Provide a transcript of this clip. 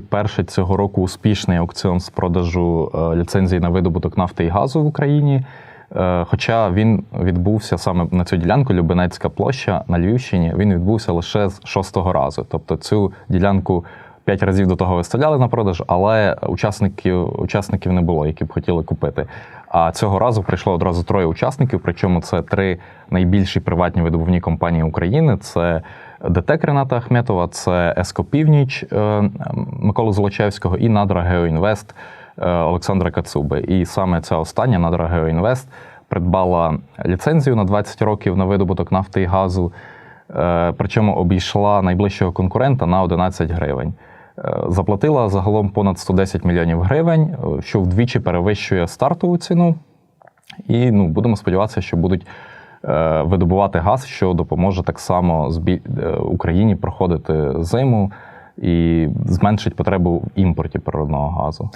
Перший цього року успішний аукціон з продажу е, ліцензій на видобуток нафти і газу в Україні. Е, Хоча він відбувся саме на цю ділянку Любенецька площа на Львівщині, він відбувся лише з шостого разу. Тобто цю ділянку п'ять разів до того виставляли на продаж, але учасників, учасників не було, які б хотіли купити. А цього разу прийшло одразу троє учасників, причому це три найбільші приватні видобувні компанії України. Це ДТЕК Рената Ахметова, це Еско Північ е, Миколи Золочевського і Надра Геоінвест е, Олександра Кацуби. І саме ця остання Надра Геоінвест придбала ліцензію на 20 років на видобуток нафти і газу, е, причому обійшла найближчого конкурента на 11 гривень. Заплатила загалом понад 110 мільйонів гривень, що вдвічі перевищує стартову ціну. І ну, будемо сподіватися, що будуть видобувати газ, що допоможе так само е, Україні проходити зиму і зменшить потребу в імпорті природного газу.